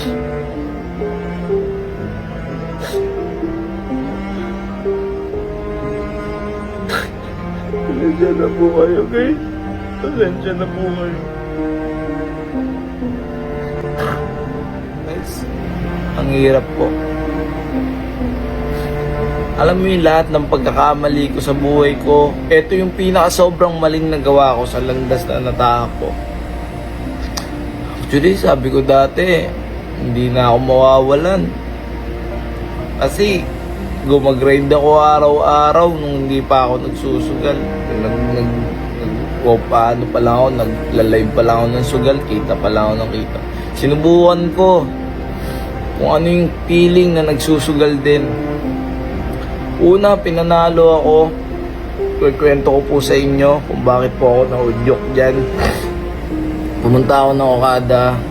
Pasensya na po kayo, guys. Pasensya na po kayo. Guys, ang hirap po. Alam mo yung lahat ng pagkakamali ko sa buhay ko, ito yung pinaka sobrang maling nagawa ko sa landas na natahak ko. Actually, sabi ko dati, hindi na ako mawawalan. Kasi, gumagrind ako araw-araw nung hindi pa ako nagsusugal. Nag, nag, nag, o paano pa lang ako, naglalive pa lang ako ng sugal, kita pa lang ako ng kita. Sinubukan ko kung ano yung feeling na nagsusugal din. Una, pinanalo ako. Kwento ko po sa inyo kung bakit po ako naudyok dyan. Pumunta ako ng Okada.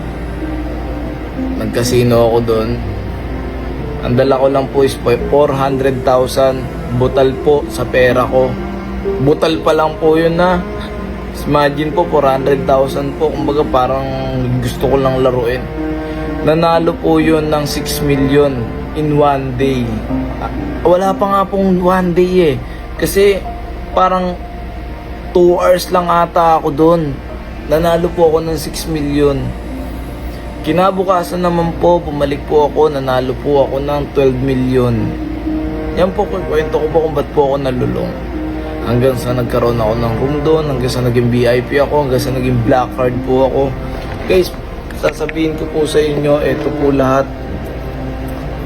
Nagkasino ako doon. Ang dala ko lang po is po 400,000 butal po sa pera ko. Butal pa lang po yun na. Imagine po 400,000 po. Kumbaga parang gusto ko lang laruin. Nanalo po yun ng 6 million in one day. Ah, Wala pa nga pong one day eh. Kasi parang 2 hours lang ata ako doon. Nanalo po ako ng 6 million. Kinabukasan naman po, bumalik po ako, nanalo po ako ng 12 million. Yan po, kwento ko po kung ba't po ako nalulong. Hanggang sa nagkaroon ako ng room doon, hanggang sa naging VIP ako, hanggang sa naging black card po ako. Guys, sasabihin ko po sa inyo, ito po lahat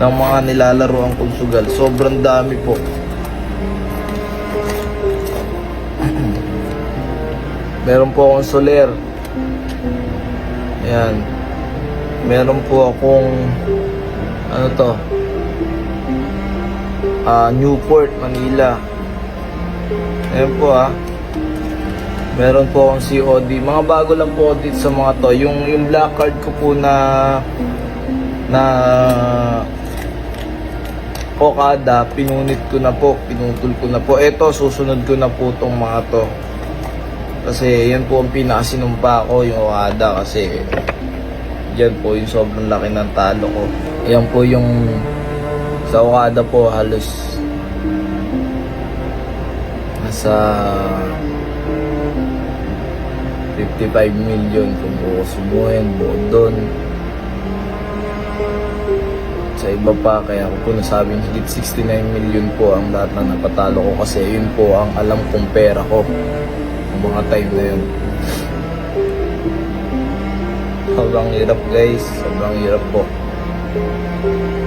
ng mga nilalaro ang konsugal. Sobrang dami po. Meron po akong soler. Ayan. Meron po akong ano to? Ah, Newport, Manila. Ayan po ah. Meron po akong COD. Mga bago lang po dito sa mga to. Yung, yung black card ko po na na Okada, pinunit ko na po, pinutol ko na po. Ito, susunod ko na po tong mga to. Kasi yan po ang pinakasinumpa ko, yung Okada kasi yan po yung sobrang laki ng talo ko. Yan po yung sa Okada po halos nasa 55 million kung bukusubuhin, buo doon. Sa iba pa, kaya ko po nasabing higit 69 million po ang lahat na napatalo ko kasi yun po ang alam kong pera ko ng mga time na yun. Sobrang hirap guys, sobrang hirap po.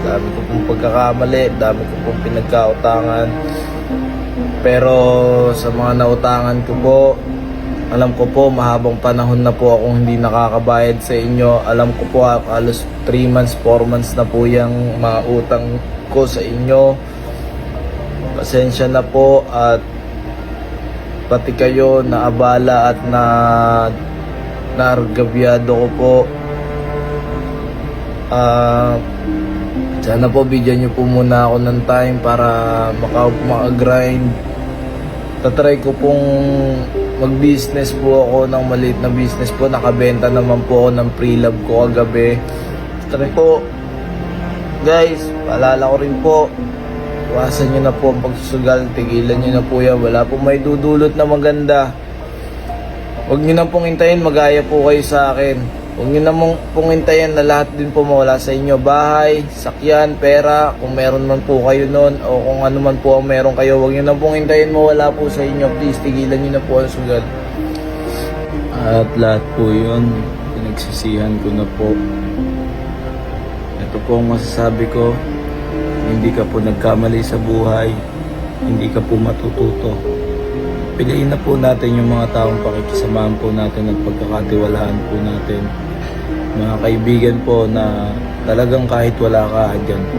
Dami ko pong pagkakamali, dami ko pong pinagkautangan. Pero sa mga nautangan ko po, alam ko po mahabang panahon na po akong hindi nakakabayad sa inyo. Alam ko po halos 3 months, 4 months na po yung mga utang ko sa inyo. Pasensya na po at pati kayo na abala at na nargabyado ko po. Ah, sana po bigyan niyo po muna ako ng time para maka maka-grind. Tatry ko pong mag-business po ako ng maliit na business po. Nakabenta naman po ako ng pre-love ko kagabi. Try po. Guys, paalala ko rin po. Iwasan nyo na po ang pagsusugal. Tigilan nyo na po yan. Wala po may dudulot na maganda. Huwag nyo na pong hintayin. Magaya po kayo sa akin. Huwag nyo na pong hintayin na lahat din po mawala sa inyo. Bahay, sakyan, pera. Kung meron man po kayo nun o kung ano man po ang meron kayo. Huwag nyo na pong hintayin mawala po sa inyo. Please, tigilan nyo na po ang sugal. At lahat po yun, pinagsisihan ko na po. Ito po ang masasabi ko. Hindi ka po nagkamali sa buhay. Hindi ka po matututo. Piliin na po natin yung mga taong pakikisamahan po natin at pagkakatiwalaan po natin. Mga kaibigan po na talagang kahit wala ka, dyan po.